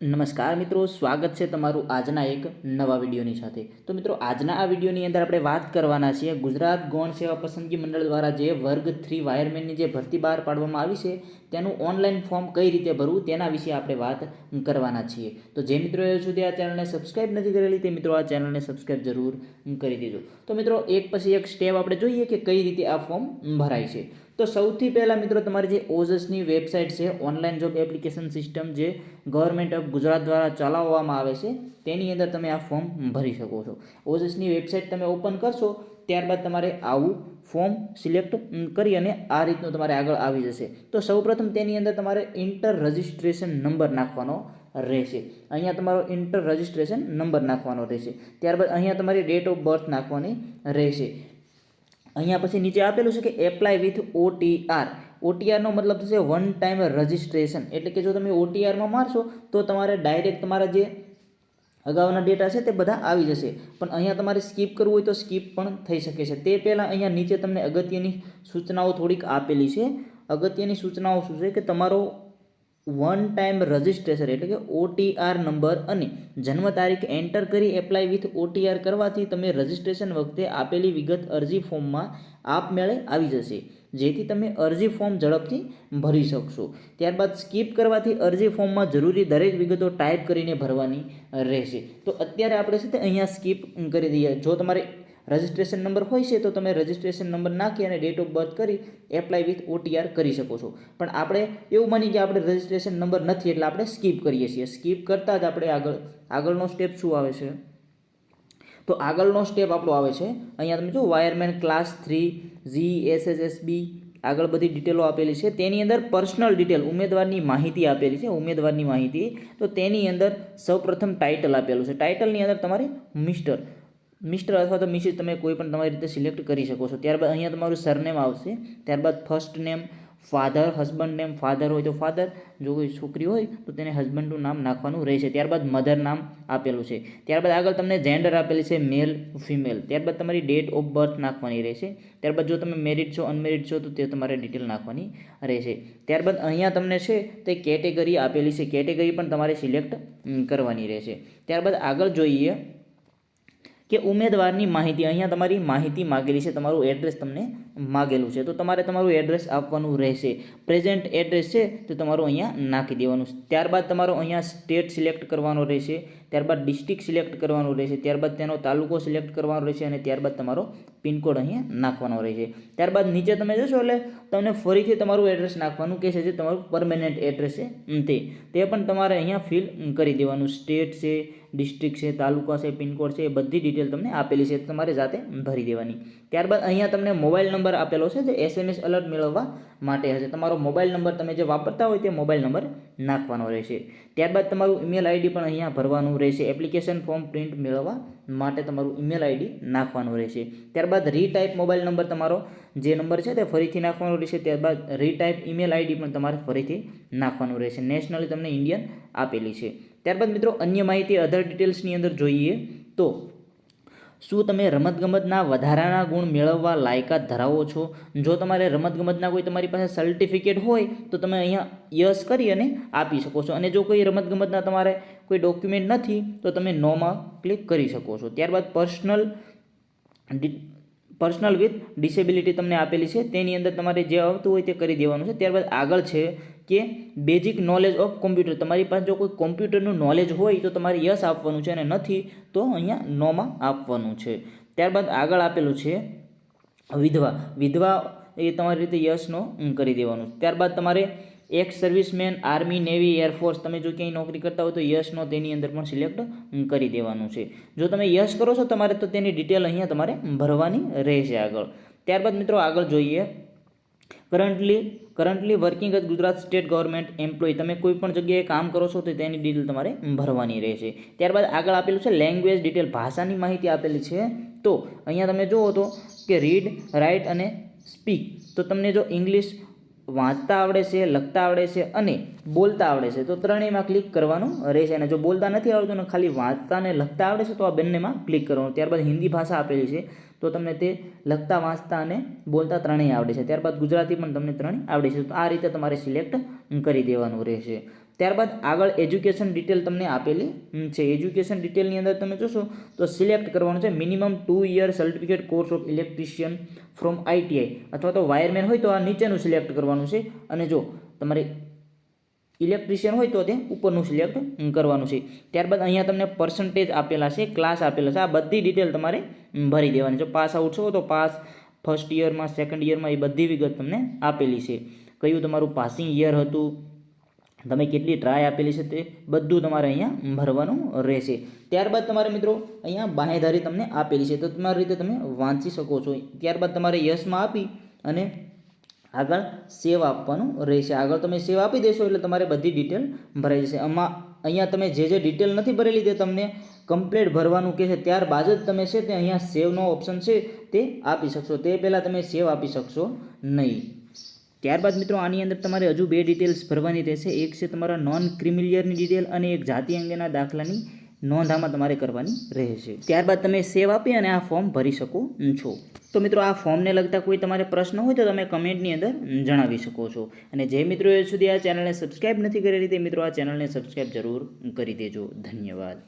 નમસ્કાર મિત્રો, સ્વાગત છે તમારું આજના એક નવા વિડીયોની સાથે. તો મિત્રો, આજના આ વિડીયોની અંદર આપણે વાત કરવાના છીએ ગુજરાત ગૌણ સેવા પસંદગી મંડળ દ્વારા જે વર્ગ થ્રી વાયરમેનની જે ભરતી બહાર પાડવામાં આવી છે, તેનું ઓનલાઈન ફોર્મ કઈ રીતે ભરવું તેના વિશે આપણે વાત કરવાના છીએ. તો જે મિત્રો એ સુધી આ ચેનલને સબસ્ક્રાઈબ નથી કરેલી, તે મિત્રો આ ચેનલને સબસ્ક્રાઈબ જરૂર કરી દેજો. તો મિત્રો, એક પછી એક સ્ટેપ આપણે જોઈએ કે કઈ રીતે આ ફોર્મ ભરાય છે. તો સૌથી પહેલાં મિત્રો, તમારી જે ઓઝસની વેબસાઇટ છે, ઓનલાઈન જોબ એપ્લિકેશન સિસ્ટમ જે ગવર્મેન્ટ ઓફ ગુજરાત દ્વારા ચલાવવામાં આવે છે, તેની અંદર તમે આ ફોર્મ ભરી શકો છો. ઓજસની વેબસાઇટ તમે ઓપન કરશો, ત્યારબાદ તમારે આવું ફોર્મ સિલેક્ટ કરી અને આ રીતનું તમારે આગળ આવી જશે. તો સૌપ્રથમ તેની અંદર તમારે ઇન્ટર રજિસ્ટ્રેશન નંબર નાખવાનો રહેશે. અહીંયા તમારો ઇન્ટર રજિસ્ટ્રેશન નંબર નાખવાનો રહેશે. ત્યારબાદ અહીંયા તમારી ડેટ ઓફ બર્થ નાખવાની રહેશે. અહીંયા પછી નીચે આપેલું છે કે એપ્લાય વિથ ઓટીઆર. ઓટીઆરનો મતલબ થશે વન ટાઈમ રજિસ્ટ્રેશન એટલે કે જો તમે ઓટીઆરમાં મારશો, તો તમારે ડાયરેક્ટ તમારા જે અગાઉના ડેટા છે તે બધા આવી જશે. પણ અહીંયા તમારે સ્કીપ કરવું હોય તો સ્કીપ પણ થઈ શકે છે. તે પહેલાં અહીંયા નીચે તમને અગત્યની સૂચનાઓ થોડીક આપેલી છે. અગત્યની સૂચનાઓ શું છે કે તમારો વન ટાઈમ રજિસ્ટ્રેશન એટલે કે ઓટીઆર નંબર અને જન્મ તારીખ એન્ટર કરી એપ્લાય વિથ ઓટીઆર કરવાથી તમે રજિસ્ટ્રેશન વખતે આપેલી વિગત અરજી ફોર્મમાં આપમેળે આવી જશે, જેથી તમે અરજી ફોર્મ ઝડપથી ભરી શકશો. ત્યારબાદ સ્કીપ કરવાથી અરજી ફોર્મમાં જરૂરી દરેક વિગતો ટાઈપ કરીને ભરવાની રહેશે. તો અત્યારે આપણે છે તે અહીંયા સ્કીપ કરી દઈએ જો તમારે રજિસ્ટ્રેશન નંબર હોય છે તો તમે રજિસ્ટ્રેશન નંબર નાખી અને ડેટ ઓફ બર્થ કરી એપ્લાય વિથ ઓટીઆર કરી શકો છો. પણ આપણે એવું માની કે આપણે રજિસ્ટ્રેશન નંબર નથી એટલે આપણે સ્કીપ કરીએ છીએ. સ્કીપ કરતાં જ આપણે આગળ, આગળનો સ્ટેપ શું આવે છે? તો આગળનો સ્ટેપ આપણો આવે છે. અહીંયા તમે જો વાયરમેન ક્લાસ થ્રી ઝી એસ એસ એસ આગળ બધી ડિટેલો આપેલી છે. તેની અંદર પર્સનલ ડિટેલ ઉમેદવારની માહિતી આપેલી છે. ઉમેદવારની માહિતી. તો તેની અંદર સૌપ્રથમ ટાઇટલ આપેલું છે. ટાઇટલની અંદર તમારે મિસ્ટર મિસ્ટર અથવા તો મિસિસ તમે કોઈ પણ તમારી રીતે સિલેક્ટ કરી શકો છો. ત્યારબાદ અહીંયા તમારું સરનેમ આવશે. ત્યારબાદ first name, father, husband name, father હોય તો ફાધર. જો કોઈ છોકરી હોય તો તેને હસબન્ડનું નામ નાખવાનું રહેશે. ત્યારબાદ મધર નામ આપેલું છે. ત્યારબાદ આગળ તમને જેન્ડર આપેલી છે મેલ ફિમેલ ત્યારબાદ તમારી ડેટ ઓફ બર્થ નાખવાની રહેશે. ત્યારબાદ જો તમે મેરિડ છો અનમેરિડ છો, તો તે તમારે ડિટેલ નાખવાની રહેશે. ત્યારબાદ અહીંયા તમને છે તે કેટેગરી આપેલી છે. કેટેગરી પણ તમારે સિલેક્ટ કરવાની રહેશે. ત્યારબાદ આગળ જોઈએ કે ઉમેદવારની માહિતી, અહીંયા તમારી માહિતી માગેલી છે, તમારું એડ્રેસ તમને માગેલું છે. તો તમારે તમારું એડ્રેસ આપવાનું રહેશે. પ્રેઝન્ટ એડ્રેસ છે, તો તમારું અહીંયા નાખી દેવાનું. ત્યારબાદ તમારો અહીંયા સ્ટેટ સિલેક્ટ કરવાનો રહેશે, ત્યારબાદ ડિસ્ટ્રિક્ટ સિલેક્ટ કરવાનું રહેશે, ત્યારબાદ તેનો તાલુકો સિલેક્ટ કરવાનો રહેશે અને ત્યારબાદ તમારો પિનકોડ અહીંયા નાખવાનો રહેશે. ત્યારબાદ નીચે તમે જોશો એટલે તમને ફરીથી તમારું એડ્રેસ નાખવાનું કે છે જે તમારું પરમેનન્ટ એડ્રેસ છે તે. તે પણ તમારે અહીંયા ફિલ કરી દેવાનું. સ્ટેટ છે ડિસ્ટ્રિક્ટ છે, તાલુકા છે, પિનકોડ છે, એ બધી ડિટેલ તમને આપેલી છે તમારે જાતે ભરી દેવાની. ત્યારબાદ અહીંયા તમને મોબાઈલ નંબર આપેલો છે જે એસએમએસ અલર્ટ મેળવવા માટે હશે. તમારો મોબાઈલ નંબર તમે જે વાપરતા હોય તે મોબાઈલ નંબર નાખવાનો રહેશે. ત્યારબાદ તમારું ઈમેલ આઈડી પણ અહીંયા ભરવાનું રહેશે. એપ્લિકેશન ફોર્મ પ્રિન્ટ મેળવવા માટે તમારું ઈમેલ આઈડી નાખવાનું રહેશે. ત્યારબાદ રીટાઈપ મોબાઈલ નંબર તમારો જે નંબર છે તે ફરીથી નાખવાનો રહેશે. ત્યારબાદ રીટાઈપ ઈમેલ આઈડી પણ તમારે ફરીથી નાખવાનું રહેશે. નેશનલી તમને ઇન્ડિયન આપેલી છે. ત્યારબાદ મિત્રો અન્ય માહિતી અધર ડિટેલ્સની અંદર જોઈએ તો શું તમે રમતગમતના વધારાના ગુણ મેળવવા લાયકાત ધરાવો છો? જો તમારે રમતગમતના કોઈ તમારી પાસે સર્ટિફિકેટ હોય, તો તમે અહીંયા યસ કરી અને આપી શકો છો. અને જો કોઈ રમતગમતના તમારે કોઈ ડોક્યુમેન્ટ નથી, તો તમે નોમાં ક્લિક કરી શકો છો. ત્યારબાદ પર્સનલ પર્સનલ વિથ ડિસેબિલિટી તમને આપેલી છે. તેની અંદર તમારે જે આવતું હોય તે કરી દેવાનું છે. ત્યારબાદ આગળ છે કે બેઝિક નોલેજ ઓફ કોમ્પ્યુટર તમારી પાસે જો કોઈ કોમ્પ્યુટરનું નોલેજ હોય તો તમારે યસ આપવાનું છે અને નથી તો અહીંયા નોમાં આપવાનું છે. ત્યારબાદ આગળ આપેલું છે વિધવા. વિધવા એ તમારી રીતે યસનો કરી દેવાનું. ત્યારબાદ તમારે ex serviceman army navy air force તમે જો ક્યાંય નોકરી કરતા હોય તો યશનો તેની અંદર પણ સિલેક્ટ કરી દેવાનું છે. જો તમે યસ કરો છો તમારે તો તેની ડિટેલ અહીંયા તમારે ભરવાની રહેશે આગળ. ત્યારબાદ મિત્રો આગળ જોઈએ. Currently currently working as Gujarat state government employee તમે કોઈ પણ જગ્યાએ કામ કરો છો તો તેની ડિટેલ તમારે ભરવાની રહેશે. ત્યારબાદ આગળ આપેલું છે લેંગ્વેજ ડિટેલ ભાષાની માહિતી આપેલી છે. તો અહીંયા તમે જુઓ તો કે રીડ રાઇટ અને સ્પીક તો તમને જો ઇંગ્લિશ વાંચતા આવડે છે, લખતા આવડે છે અને બોલતા આવડે છે. તો ત્રણેયમાં ક્લિક કરવાનું રહેશે અને જો બોલતા નથી આવડતું ને ખાલી વાંચતા અને લખતા આવડે છે, તો આ બંનેમાં ક્લિક કરવાનું. ત્યારબાદ હિન્દી ભાષા આપેલી છે, તો તમને તે લખતા, વાંચતા અને બોલતા ત્રણેય આવડે છે. ત્યારબાદ ગુજરાતી પણ તમને ત્રણેય આવડે છે. તો આ રીતે તમારે સિલેક્ટ કરી દેવાનું રહેશે. ત્યારબાદ આગળ એજ્યુકેશન ડિટેલ તમને આપેલી છે. એજ્યુકેશન ડિટેલની અંદર તમે જોશો તો સિલેક્ટ કરવાનું છે minimum two year certificate course of electrician from ITI અથવા તો વાયરમેન હોય તો આ નીચેનું સિલેક્ટ કરવાનું છે. અને જો તમારે ઇલેક્ટ્રિશિયન હોય તો તે ઉપરનું સિલેક્ટ કરવાનું છે. ત્યારબાદ અહીંયા તમને પર્સન્ટેજ આપેલા છે ક્લાસ આપેલા છે. આ બધી ડિટેલ તમારે ભરી દેવાની છે. પાસ આઉટ છો તો પાસ ફર્સ્ટ યરમાં સેકન્ડ યરમાં એ બધી વિગત તમને આપેલી છે. કયું તમારું પાસિંગ યર હતું? તમે કેટલી ટ્રાય આપેલી છે તે બધું તમારે અહીંયા ભરવાનું રહેશે. ત્યારબાદ તમારે મિત્રો અહીંયા બાહેધારી તમને આપેલી છે. તો તમારી રીતે તમે વાંચી શકો છો. ત્યારબાદ તમારે યસમાં આપી અને આગળ સેવ આપવાનું રહેશે. આગળ તમે સેવ આપી દેશો એટલે તમારે બધી ડિટેલ ભરાઈ જશે. આમાં અહીંયા તમે જે જે ડિટેલ નથી ભરેલી તે તમને કમ્પ્લેટ ભરવાનું કે છે ત્યારબાદ જ તમે છે તે અહીંયા સેવનો ઓપ્શન છે તે આપી શકશો. તે પહેલાં તમે સેવ આપી શકશો નહીં. ત્યારબાદ મિત્રો આની અંદર તમારે હજુ બે ડિટેલ્સ ભરવાની રહેશે. એક છે તમારા નોન ક્રિમિલિયરની ડિટેલ અને એક જાતિ અંગેના દાખલાની નોંધામાં તમારે કરવાની રહેશે. ત્યારબાદ તમે સેવ આપી અને આ ફોર્મ ભરી શકો છો. તો મિત્રો આ ફોર્મને લગતા કોઈ તમારે પ્રશ્ન હોય તો તમે કમેન્ટની અંદર જણાવી શકો છો. અને જે મિત્રો સુધી આ ચેનલને સબસ્ક્રાઈબ નથી કરેલી તે મિત્રો આ ચેનલને સબસ્ક્રાઈબ જરૂર કરી દેજો. ધન્યવાદ.